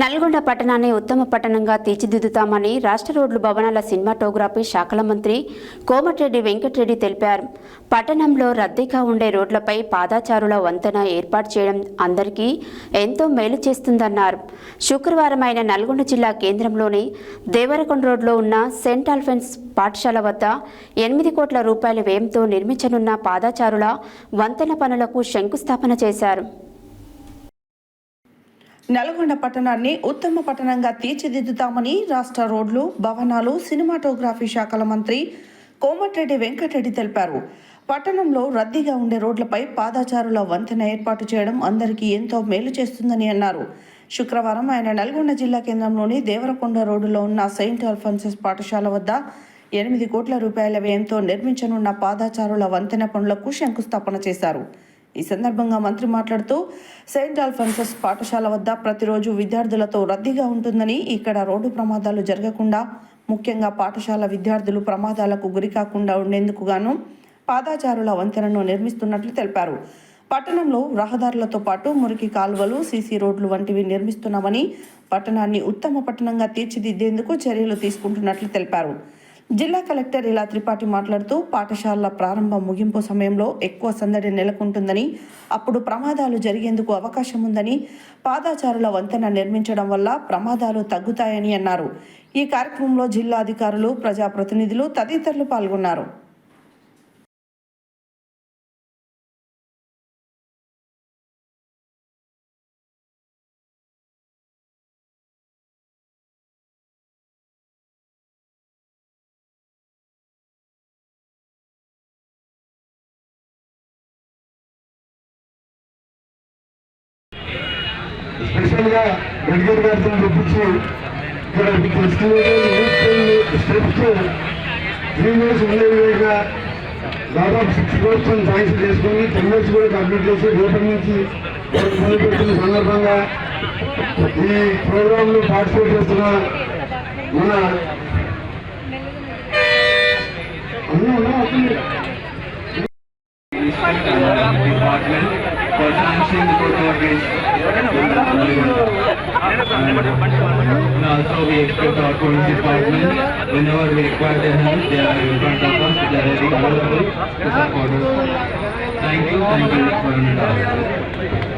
నల్గొండ పట్టణాన్ని ఉత్తమ పట్టణంగా తీర్చిదిద్దుతామని రాష్ట్ర రోడ్లు భవనాల సినిమాటోగ్రఫీ శాఖల మంత్రి కోమటిరెడ్డి వెంకటరెడ్డి తెలిపారు. పట్టణంలో రద్దీగా ఉండే రోడ్లపై పాదాచారుల వంతెన ఏర్పాటు చేయడం అందరికీ ఎంతో మేలు చేస్తుందన్నారు. శుక్రవారం ఆయన నల్గొండ జిల్లా కేంద్రంలోని దేవరకొండ రోడ్లో ఉన్న సెంట్ ఆల్ఫెన్స్ పాఠశాల వద్ద ఎనిమిది కోట్ల రూపాయల వ్యయంతో నిర్మించనున్న పాదాచారుల వంతెన పనులకు శంకుస్థాపన చేశారు. నల్గొండ పట్టణాన్ని ఉత్తమ పట్టణంగా తీర్చిదిద్దుతామని రాష్ట్ర రోడ్లు భవనాలు సినిమాటోగ్రఫీ శాఖల మంత్రి కోమటిరెడ్డి వెంకటరెడ్డి తెలిపారు. పట్టణంలో రద్దీగా ఉండే రోడ్లపై పాదాచారుల వంతెన ఏర్పాటు చేయడం అందరికీ ఎంతో మేలు చేస్తుందని అన్నారు. శుక్రవారం ఆయన నల్గొండ జిల్లా కేంద్రంలోని దేవరకొండ రోడ్డులో ఉన్న సెయింట్ అల్ఫాన్సెస్ పాఠశాల వద్ద ఎనిమిది కోట్ల రూపాయల వ్యయంతో నిర్మించనున్న పాదాచారుల వంతెన పనులకు శంకుస్థాపన చేశారు. ఈ సందర్భంగా మంత్రి మాట్లాడుతూ సెయింట్ ఆల్ఫాన్సస్ పాఠశాల వద్ద ప్రతిరోజు విద్యార్థులతో రద్దీగా ఉంటుందని ఇక్కడ రోడ్డు ప్రమాదాలు జరగకుండా ముఖ్యంగా పాఠశాల విద్యార్థులు ప్రమాదాలకు గురికాకుండా ఉండేందుకు గాను పాదాచారుల వంతెనను నిర్మిస్తున్నట్లు తెలిపారు. పట్టణంలో రహదారులతో పాటు మురికి కాలువలు సీసీ రోడ్లు వంటివి నిర్మిస్తున్నామని పట్టణాన్ని ఉత్తమ పట్టణంగా తీర్చిదిద్దేందుకు చర్యలు తీసుకుంటున్నట్లు తెలిపారు. జిల్లా కలెక్టర్ ఇలా త్రిపాఠి మాట్లాడుతూ పాఠశాలల ప్రారంభ ముగింపు సమయంలో ఎక్కువ సందడి నెలకొంటుందని అప్పుడు ప్రమాదాలు జరిగేందుకు అవకాశం ఉందని పాదాచారుల వంతెన నిర్మించడం వల్ల ప్రమాదాలు తగ్గుతాయని అన్నారు. ఈ కార్యక్రమంలో జిల్లా అధికారులు ప్రజాప్రతినిధులు తదితరులు పాల్గొన్నారు. స్పెషల్గా గడ్జర్ గారితో తెప్పించి ఇక్కడ తీసుకునే స్టెప్స్ త్రీ మినిట్స్ ఉండే విధంగా దాదాపు సిక్స్ కోర్స్ సాంక్షన్ చేసుకుని టెన్ మినిట్స్ కూడా కంప్లీట్ చేసి రేపటి నుంచి వారికి మొదలు పెడుతున్న సందర్భంగా ఈ ప్రోగ్రాంలో పార్టిసిపేట్ చేస్తున్న మన అన్నీ ఉన్నా అవుతుంది for financing the we expect our police department, whenever we require their help, they are in front of us, they are ready to support us. Thank you, thank you for time.